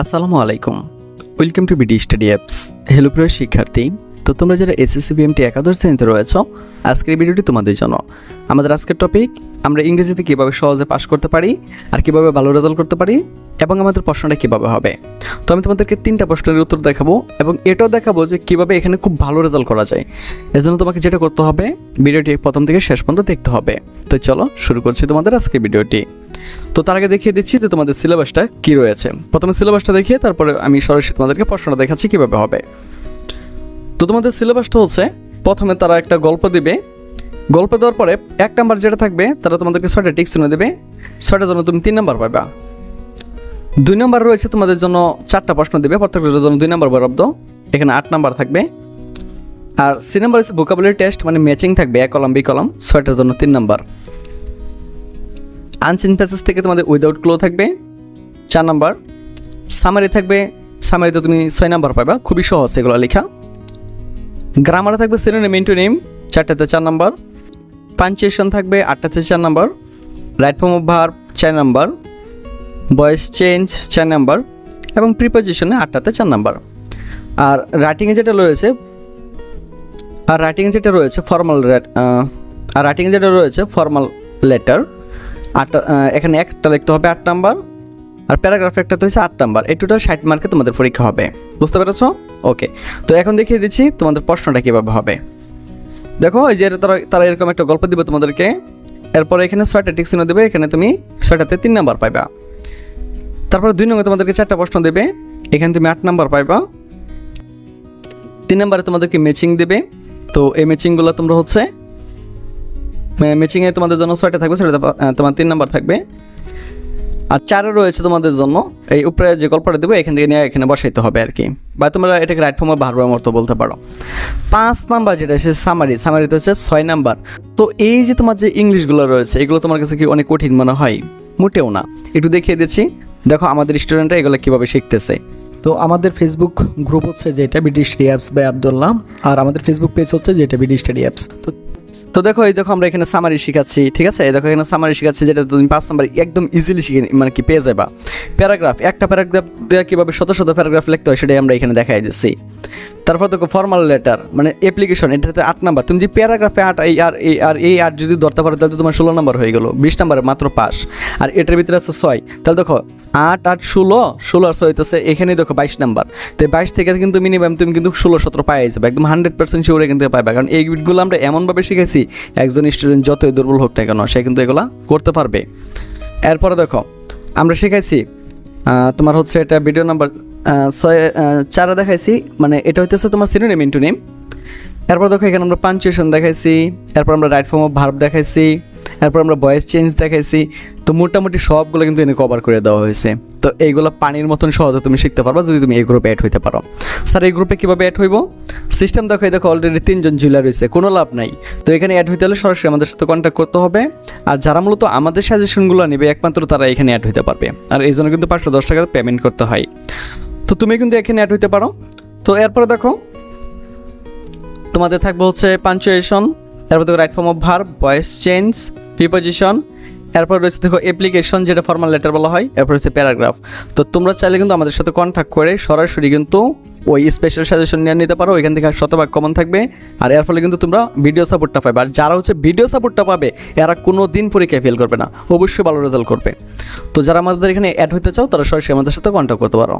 আসসালামু আলাইকুম। Welcome to BD study apps hello প্রিয় শিক্ষার্থী, তো তোমরা যারা এসএসসি বিএমটি একাদশ শ্রেণীতে রয়েছ, আজকের ভিডিওটি তোমাদের জন্য। আমাদের আজকের টপিক আমরা ইংরেজিতে কীভাবে সহজে পাশ করতে পারি আর কীভাবে ভালো রেজাল্ট করতে পারি এবং আমাদের প্রশ্নটা কীভাবে হবে? তো আমি তোমাদেরকে তিনটা প্রশ্নের উত্তর দেখাবো এবং এটাও দেখাবো যে কীভাবে এখানে খুব ভালো রেজাল্ট করা যায়। এজন্য তোমাকে যেটা করতে হবে, ভিডিওটি প্রথম থেকে শেষ পর্যন্ত দেখতে হবে। তো চলো, শুরু করছি তোমাদের আজকের ভিডিওটি। তো তার আগে দেখিয়ে দিচ্ছি যে তোমাদের সিলেবাসটা কি রয়েছে। প্রথমে সিলেবাসটা দেখিয়ে তারপরে আমি সরাসরি তোমাদেরকে প্রশ্নটা দেখাচ্ছি কীভাবে হবে। তো তোমাদের সিলেবাসটা হচ্ছে, প্রথমে তারা একটা গল্প দিবে গল্প দেওয়ার পরে এক নাম্বার যেটা থাকবে, তারা তোমাদেরকে ছয়টা টিক শুনে দেবে। ছয়টার জন্য তুমি তিন নাম্বার পাবা দুই নাম্বার রয়েছে তোমাদের জন্য চারটা প্রশ্ন দেবে, প্রত্যেকটার জন্য দুই নাম্বার বরাদ্দ। এখানে আট নাম্বার থাকবে। আর সি নাম্বার হচ্ছে ভোকাবুলারি টেস্ট মানে ম্যাচিং থাকবে, এক কলম, বি কলম, ছয়টার জন্য তিন নাম্বার। আনসিন প্যাসেজ থেকে তোমাদের উইদাউট ক্লো থাকবে, চার নাম্বার। সামারি থাকবে সামারিতে তুমি ছয় নাম্বার পাবা খুবই সহজ এগুলো লেখা। গ্রামারে থাকবে সিনোনিম ইন্টু নেম চারটাতে চার নাম্বার। পাঞ্চুয়েশন থাকবে আটটাতে চার number. Right form of verb চার নাম্বার। ভয়েস চেঞ্জ চার নাম্বার। এবং প্রিপোজিশনে আটটাতে চার নাম্বার। আর রাইটিংয়ে যেটা রয়েছে, আর রাইটিংয়ে যেটা রয়েছে ফর্মাল আর রাইটিংয়ে যেটা রয়েছে ফর্মাল লেটার আটটা এখানে একটা লিখতে হবে আট নাম্বার। আর প্যারাগ্রাফ একটা তো হচ্ছে আট নাম্বার। এই টোটাল ষাট মার্কে তোমাদের পরীক্ষা হবে। বুঝতে পেরেছ? ওকে তো এখন দেখিয়ে দিচ্ছি তোমাদের প্রশ্নটা কীভাবে হবে। দেখো, এই যে তারা তারা এরকম একটা গল্প দিবে তোমাদেরকে। এরপরে এখানে ছয়টা টিকসিনো দেবে, এখানে তুমি ছয়টাতে তিন নাম্বার পাইবা। তারপরে দুই নম্বরে তোমাদেরকে চারটা প্রশ্ন দেবে, এখানে তুমি আট নাম্বার পাইবা। তিন নাম্বারে তোমাদেরকে ম্যাচিং দেবে। তো এই ম্যাচিংগুলো তোমরা হচ্ছে ম্যাচিংয়ে তোমাদের জন্য ছয়টা থাকবে সেটা তোমার তিন নাম্বার থাকবে। আর চারে রয়েছে তোমাদের জন্য। এই উপরে যে গল্পটা দেবো, এখান থেকে নিয়ে এখানে বসাইতে হবে আর কি। বা তোমরা এটাকে রাইট ফর্মে বারবার মতো বলতে পারো। পাঁচ নাম্বার যেটা, সে সামারি সামারিতে হচ্ছে ছয় নাম্বার। তো এই যে তোমার যে ইংলিশগুলো রয়েছে, এগুলো তোমার কাছে কি অনেক কঠিন মনে হয়? মোটেও না। একটু দেখিয়ে দিচ্ছি। দেখো আমাদের স্টুডেন্টরা এগুলো কীভাবে শিখতেছে। তো আমাদের ফেসবুক গ্রুপ হচ্ছে যেটা BD study apps by Abdullah আর আমাদের ফেসবুক পেজ হচ্ছে যেটা বিডি স্টাডি অ্যাপস তো তো দেখো, এই দেখো আমরা এখানে সামারি শিখাচ্ছি, ঠিক আছে? এই দেখো, এখানে সামারি শিখাচ্ছি যেটা তুমি পাঁচ নাম্বার একদম ইজিলি শিখে মানে কি পেয়ে যাবা। প্যারাগ্রাফ একটা প্যারাগ্রাফ দেওয়া কীভাবে শত শত প্যারাগ্রাফ লিখতে হয় সেটাই আমরা এখানে দেখাই দিচ্ছি। তারপর দেখো ফর্মাল লেটার মানে অ্যাপ্লিকেশন এটাতে আট নাম্বার তুমি যে প্যারাগ্রাফে আট এই আর এই আর এই আট যদি ধরতে পারো তাহলে তো তোমার ষোলো নাম্বার হয়ে গেলো বিশ নাম্বারে মাত্র পাস আর এটার ভিতরে আছে ছয়। তাহলে দেখো আট আট ষোলো ষোলো আর ছয় হইতেছে এখানে দেখো বাইশ নাম্বার তো বাইশ থেকে কিন্তু মিনিমাম তুমি কিন্তু ষোলো সতেরো পাই যাবে একদম হান্ড্রেড পার্সেন্ট শিওরে কিন্তু পাইবা। কারণ এই বিটগুলো আমরা এমনভাবে শিখেছি একজন স্টুডেন্ট যতই দুর্বল হোক না কেন সে কিন্তু এগুলা করতে পারবে। এরপরে দেখো আমরা শিখাইছি আহ, তোমার হচ্ছে এটা ভিডিও নাম্বার ছয় চারা দেখাইছি মানে এটা হইতেছে তোমার সিনোনিম ইন্টু নেম এরপর দেখো এখানে আমরা পাঞ্চুয়েশন দেখাইছি, এরপর আমরা রাইট ফর্ম অফ ভার্ব দেখাইছি। এরপর আমরা ভয়েস চেঞ্জ দেখাইছি। তো মোটামুটি সবগুলো কিন্তু এনে কভার করে দেওয়া হয়েছে। তো এইগুলো পানির মতন সহজে তুমি শিখতে পারবা যদি তুমি এই গ্রুপে অ্যাড হইতে পারো। স্যার, এই গ্রুপে কীভাবে অ্যাড হইব? সিস্টেম দেখো দেখো অলরেডি তিনজন জুইলার রয়েছে, কোনো লাভ নাই। তো এখানে অ্যাড হইতে হলে সরাসরি আমাদের সাথে কন্ট্যাক্ট করতে হবে। আর যারা মূলত আমাদের সাজেশনগুলো নেবে, একমাত্র তারা এখানে অ্যাড হইতে পারবে। আর এই জন্য কিন্তু পাঁচশো দশ টাকা পেমেন্ট করতে হয়। তো তুমি কিন্তু এখানে অ্যাড হইতে পারো। তো এরপরে দেখো, তোমাদের থাকবে হচ্ছে পাঞ্চুয়েশন তারপর দেখো right form of verb voice change preposition এরপর রয়েছে দেখো অ্যাপ্লিকেশন যেটা ফর্মাল লেটার বলা হয়, এরপর হচ্ছে প্যারাগ্রাফ তো তোমরা চাইলে কিন্তু আমাদের সাথে কন্ট্যাক্ট করে সরাসরি কিন্তু ওই স্পেশাল সাজেশন নিয়ে নিতে পারো, ওইখান থেকে শতভাগ কমন থাকবে। আর এর ফলে কিন্তু তোমরা ভিডিও সাপোর্টটা পাবে। আর যারা হচ্ছে ভিডিও সাপোর্টটা পাবে, এরা কোনো দিন পরীক্ষায় ফেল করবে না, অবশ্যই ভালো রেজাল্ট করবে। তো যারা আমাদের এখানে অ্যাড হতে চাও, তারা সরাসরি আমাদের সাথে কন্ট্যাক্ট করতে পারো।